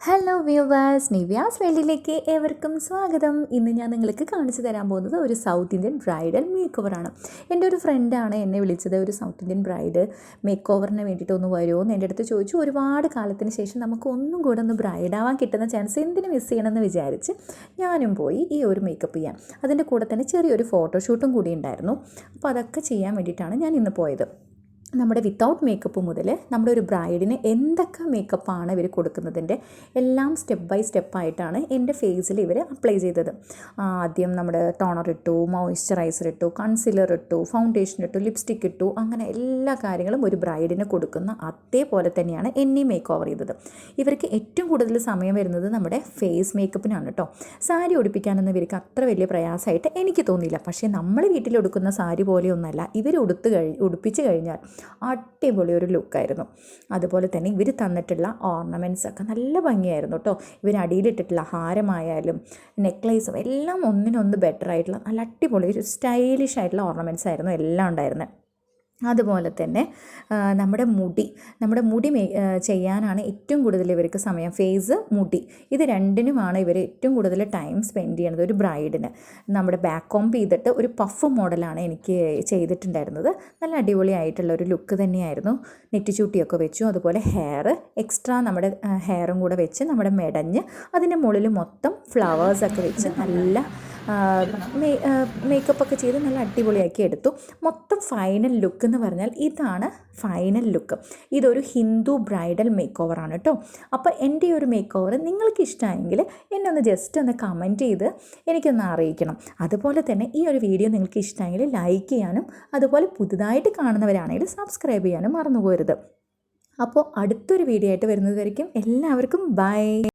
Hello viewers Nivya's വേൾഡിലേക്ക് ഏവർക്കും സ്വാഗതം. ഇന്ന് ഞാൻ നിങ്ങൾക്ക് കാണിച്ചു തരാൻ പോകുന്നത് ഒരു സൗത്ത് ഇന്ത്യൻ ബ്രൈഡൽ മേക്ക് ഓവറാണ് എന്റെ ഒരു ഫ്രണ്ടാണ് എന്നെ വിളിച്ചത് ഒരു സൗത്ത് ഇന്ത്യൻ ബ്രൈഡ് മേക്ക് ഓവറിന് വേണ്ടിയിട്ട് ഒന്ന് വരുമോ എന്ന് എന്റെ അടുത്ത് ചോദിച്ചു. ഒരുപാട് കാലത്തിന് ശേഷം നമുക്ക് ഒന്നും കൂടെ ഒന്ന് ബ്രൈഡാവാൻ കിട്ടുന്ന ചാൻസ് എന്തിനു മിസ് ചെയ്യണമെന്ന് വിചാരിച്ച് ഞാനും പോയി ഈ ഒരു മേക്കപ്പ് ചെയ്യാൻ. അതിന്റെ കൂടെ തന്നെ ചെറിയൊരു ഫോട്ടോഷൂട്ടും കൂടി ഉണ്ടായിരുന്നു. അപ്പോൾ അതൊക്കെ ചെയ്യാൻ വേണ്ടിയിട്ടാണ് ഞാൻ ഇന്ന് പോയത്. നമ്മുടെ വിത്തൗട്ട് മേക്കപ്പ് മുതൽ നമ്മുടെ ഒരു ബ്രൈഡിന് എന്തൊക്കെ മേക്കപ്പാണ് ഇവർ കൊടുക്കുന്നതിന്റെ എല്ലാം സ്റ്റെപ്പ് ബൈ സ്റ്റെപ്പായിട്ടാണ് എന്റെ ഫേസിൽ ഇവർ അപ്ലൈ ചെയ്തത്. ആദ്യം നമ്മുടെ ടോണർ ഇട്ടു മോയ്സ്ചറൈസർ ഇട്ടു കൺസീലർ ഇട്ടു ഫൗണ്ടേഷൻ ഇട്ടു ലിപ്സ്റ്റിക് ഇട്ടു അങ്ങനെ എല്ലാ കാര്യങ്ങളും ഒരു ബ്രൈഡിന് കൊടുക്കുന്ന അതേപോലെ തന്നെയാണ് എന്നെ മേക്ക് ഓവർ ചെയ്തത്. ഇവർക്ക് ഏറ്റവും കൂടുതൽ സമയം വരുന്നത് നമ്മുടെ ഫേസ് മേക്കപ്പിനാണ് കേട്ടോ സാരി ഉടുപ്പിക്കാനൊന്നും ഇവർക്ക് അത്ര വലിയ പ്രയാസമായിട്ട് എനിക്ക് തോന്നിയില്ല. പക്ഷേ നമ്മൾ വീട്ടിൽ ഉടുക്കുന്ന സാരി പോലെയൊന്നല്ല ഇവർ ഉടുത്ത് കഴി ഉടുപ്പിച്ച് കഴിഞ്ഞാൽ അടിപൊളി ഒരു ലുക്കായിരുന്നു. അതുപോലെ തന്നെ ഇവർ തന്നിട്ടുള്ള ഓർണമെന്റ്സ് ഒക്കെ നല്ല ഭംഗിയായിരുന്നു കേട്ടോ ഇവർ അടിയിലിട്ടിട്ടുള്ള ഹാരമായാലും നെക്ലേസും എല്ലാം ഒന്നിനൊന്ന് ബെറ്റർ ആയിട്ടുള്ള നല്ല അടിപൊളി ഒരു സ്റ്റൈലിഷ് ആയിട്ടുള്ള ഓർണമെന്റ്സ് ആയിരുന്നു എല്ലാം ഉണ്ടായിരുന്നത് അതുപോലെ തന്നെ നമ്മുടെ മുടി നമ്മുടെ മുടി ചെയ്യാനാണ് ഏറ്റവും കൂടുതൽ ഇവർക്ക് സമയം. ഫേസ് മുടി ഇത് രണ്ടിനുമാണ് ഇവർ ഏറ്റവും കൂടുതൽ ടൈം സ്പെൻഡ് ചെയ്യുന്നത്. ഒരു ബ്രൈഡിന്. നമ്മുടെ ബാക്ക് കോംബ് ചെയ്തിട്ട് ഒരു പഫ് മോഡലാണ് എനിക്ക് ചെയ്തിട്ടുണ്ടായിരുന്നത്. നല്ല അടിപൊളിയായിട്ടുള്ള ഒരു ലുക്ക് തന്നെയായിരുന്നു. നെറ്റിച്ചൂട്ടിയൊക്കെ വെച്ചു. അതുപോലെ ഹെയർ എക്സ്ട്രാ നമ്മുടെ ഹെയറും കൂടെ വെച്ച് നമ്മുടെ മെടഞ്ഞ് അതിന്റെ മുകളിൽ മൊത്തം ഫ്ലവേഴ്സൊക്കെ വെച്ച് നല്ല മേക്കപ്പ് ഒക്കെ ചെയ്ത് നല്ല അടിപൊളിയാക്കി എടുത്തു. മൊത്തം ഫൈനൽ ലുക്ക് എന്ന് പറഞ്ഞാൽ ഇതാണ് ഫൈനൽ ലുക്ക് ഇതൊരു ഹിന്ദു ബ്രൈഡൽ മേക്ക് ഓവറാണ് കേട്ടോ അപ്പോൾ എന്റെ ഒരു മേക്ക് ഓവർ നിങ്ങൾക്ക് ഇഷ്ടമായെങ്കിൽ എന്നെ ഒന്ന് ജസ്റ്റ് ഒന്ന് കമന്റ് ചെയ്ത് എനിക്കൊന്ന് അറിയിക്കണം. അതുപോലെ തന്നെ ഈ ഒരു വീഡിയോ നിങ്ങൾക്ക് ഇഷ്ടമായെങ്കിൽ ലൈക്ക് ചെയ്യാനും അതുപോലെ പുതുതായിട്ട് കാണുന്നവരാണെങ്കിൽ സബ്സ്ക്രൈബ് ചെയ്യാനും മറന്നു പോരുത് അപ്പോൾ അടുത്തൊരു വീഡിയോ ആയിട്ട് വരുന്നതായിരിക്കും. എല്ലാവർക്കും ബൈ